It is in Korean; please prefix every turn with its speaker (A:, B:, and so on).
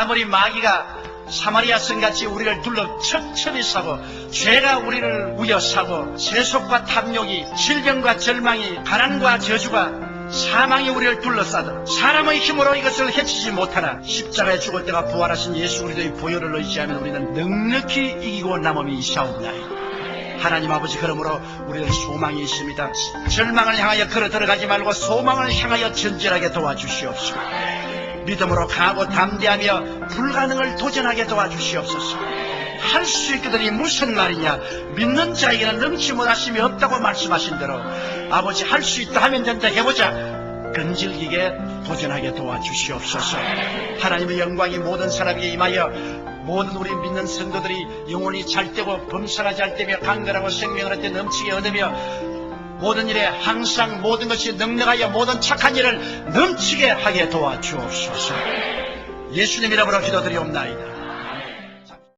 A: 아무리 마귀가 사마리아 성같이 우리를 둘러 천천히 사고 죄가 우리를 우여사고 세속과 탐욕이 질병과 절망이 가난과 저주가 사망이 우리를 둘러싸도 사람의 힘으로 이것을 해치지 못하나 십자가에 죽을 때가 부활하신 예수 그리스도의 보혈을 의지하면 우리는 넉넉히 이기고 남음이 있사옵나이다. 하나님 아버지 그러므로 우리는 소망이 있습니다. 절망을 향하여 걸어 들어가지 말고 소망을 향하여 전진하게 도와주시옵소서. 믿음으로 강하고 담대하며 불가능을 도전하게 도와주시옵소서. 할 수 있거든이 무슨 말이냐? 믿는 자에게는 넘치 못하심이 없다고 말씀하신 대로 아버지 할 수 있다 하면 된다 해보자. 끈질기게 도전하게 도와주시옵소서. 하나님의 영광이 모든 사람에게 임하여 모든 우리 믿는 성도들이 영혼이 잘되고 범사가 잘되며 강건하고 생명을 얻되 넘치게 얻으며 모든 일에 항상 모든 것이 넉넉하여 모든 착한 일을 넘치게 하게 도와주옵소서. 예수님 이름으로 기도드리옵나이다.